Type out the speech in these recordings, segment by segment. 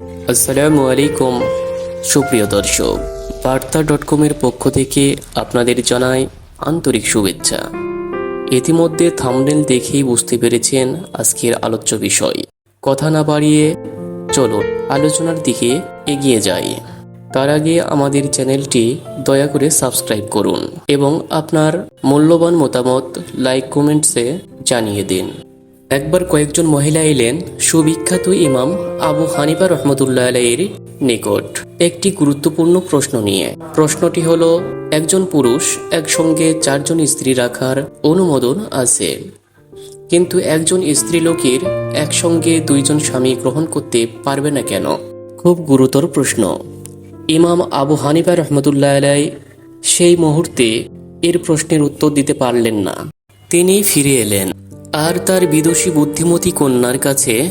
আসসালামু আলাইকুম। সুপ্রিয় দর্শক, বার্তা ডট কমের পক্ষ থেকে আপনাদের জানাই আন্তরিক শুভেচ্ছা। ইতিমধ্যে থামনেল দেখেই বুঝতে পেরেছেন আজকের আলোচ্য বিষয়। কথা না বাড়িয়ে চলুন আলোচনার দিকে এগিয়ে যাই। তার আগে আমাদের চ্যানেলটি দয়া করে সাবস্ক্রাইব করুন এবং আপনার মূল্যবান মতামত লাইক কমেন্টসে জানিয়ে দিন। একবার কয়েকজন মহিলা এলেন, সুবিখ্যাত ইমাম আবু হানিফা রহমতুল্লাহ আলাইয়ের নিকট। একটি গুরুত্বপূর্ণ প্রশ্ন নিয়ে। প্রশ্নটি হল, একজন পুরুষ একসঙ্গে চারজন স্ত্রী রাখার অনুমোদন আছে। কিন্তু একজন স্ত্রীলোকের একসঙ্গে দুইজন স্বামী গ্রহণ করতে পারবে না কেন? খুব গুরুতর প্রশ্ন। ইমাম আবু হানিফা রহমতুল্লাহ আলাই সেই মুহূর্তে এর প্রশ্নের উত্তর দিতে পারলেন না। তিনি ফিরে এলেন। আর তার বিদুষী বুদ্ধিমতী কন্যার কাছে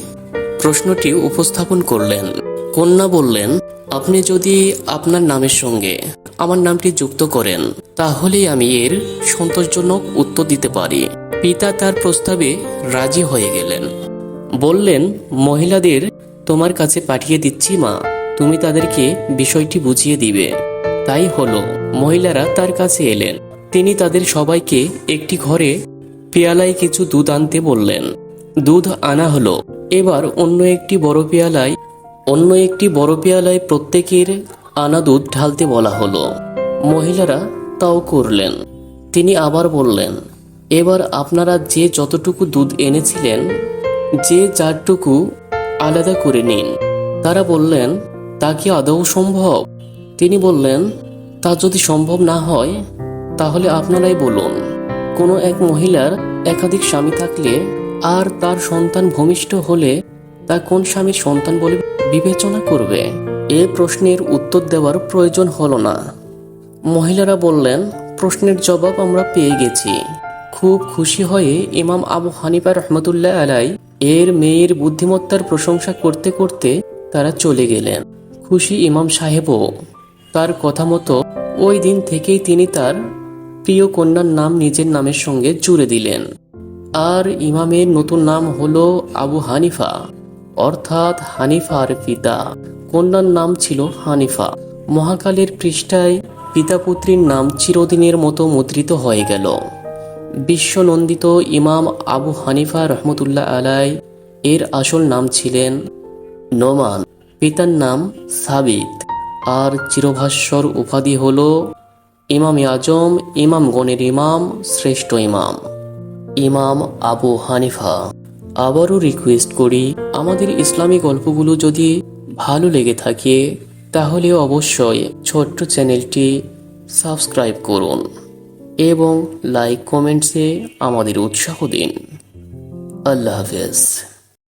প্রশ্নটি উপস্থাপন করলেন। কন্যা বললেন, আপনি যদি আপনার নামের সঙ্গে আমার নামটি যুক্ত করেন তাহলে আমি এর সন্তোষজনক উত্তর দিতে পারি। পিতা তার প্রস্তাবে রাজি হয়ে গেলেন। বললেন, মহিলাদের তোমার কাছে পাঠিয়ে দিচ্ছি, মা। তুমি তাদেরকে বিষয়টি বুঝিয়ে দিবে। তাই হলো, মহিলারা তার কাছে এলেন। তিনি তাদের সবাইকে একটি ঘরে পেয়ালায় কিছু দুধ আনতে বললেন। দুধ আনা হলো। এবার অন্য একটি বড় পেয়ালায়, অন্য একটি বড় পেয়ালায় প্রত্যেকের আনা দুধ ঢালতে বলা হলো। মহিলারা তাও করলেন। তিনি আবার বললেন, এবার আপনারা যে যতটুকু দুধ এনেছিলেন, যে যারটুকু আলাদা করে নিন। তারা বললেন, তা কি আদৌ সম্ভব? তিনি বললেন, তা যদি সম্ভব না হয়, তাহলে আপনারাই বলুন। কোনো এক মহিলার একাধিক স্বামী থাকলে আর তার সন্তান ভূমিষ্ঠ হলে তা কোন স্বামীর সন্তান বলে বিবেচনা করবে? এ প্রশ্নের উত্তর দেওয়ার প্রয়োজন হলো না। মহিলারা বললেন, প্রশ্নের জবাব আমরা পেয়ে গেছি। খুব খুশি হয়ে ইমাম আবু হানিফা রহমতুল্লাহ আলাই এর মেয়ের বুদ্ধিমত্তার প্রশংসা করতে করতে তারা চলে গেলেন। খুশি ইমাম সাহেবও তার কথা মতো ওই দিন থেকেই তিনি তার প্রিয় কন্যার নাম নিজের নামের সঙ্গে জুড়ে দিলেন। আর ইমামের নতুন নাম হলো আবু হানিফা। অর্থাৎ হানিফার পিতা। কন্যার নাম ছিল হানিফা। মহাকালের পৃষ্ঠায় পিতা পুত্রীর নাম চিরদিনের মতো মুদ্রিত হয়ে গেল। বিশ্বনন্দিত ইমাম আবু হানিফা রহমতুল্লাহ আলাই এর আসল নাম ছিলেন নোমান। পিতার নাম সাবিত। আর চিরভাস্বর উপাধি হল ইমাম আজম, ইমাম গণের ইমাম, শ্রেষ্ঠ ইমাম। ইমাম আবু হানিফা। আবারও রিকোয়েস্ট করি, আমাদের ইসলামী গল্পগুলো যদি ভালো লেগে থাকে, তাহলে অবশ্যই ছোট্ট চ্যানেলটি সাবস্ক্রাইব করুন এবং লাইক কমেন্টসে আমাদের উৎসাহ দিন। আল্লাহ হাফেজ।